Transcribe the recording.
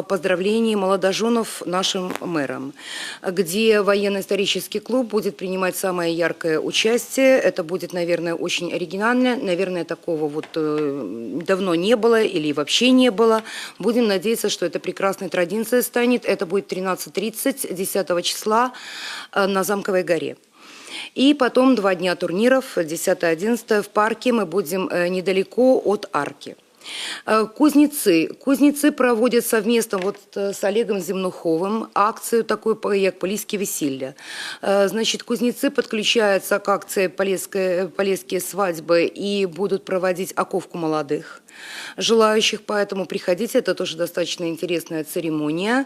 поздравлений молодоженов нашим мэрам, где военно-исторический клуб будет принимать самое яркое участие. Это будет, наверное, очень оригинально. Наверное, такого вот э, давно не было или вообще не было. Будем надеяться, что это прекрасной традицией станет. Это будет 13.30 10 числа э, на Замковой горе. И потом два дня турниров, 10-11 в парке. Мы будем э, недалеко от арки. Э, Кузнецы. Кузнецы проводят совместно вот э, с Олегом Земнуховым акцию такую, по- як Поліське весілля. Э, Значит, кузнецы подключаются к акции «Полесская- «Полесские свадьбы» и будут проводить оковку молодых желающих, поэтому приходите, это тоже достаточно интересная церемония.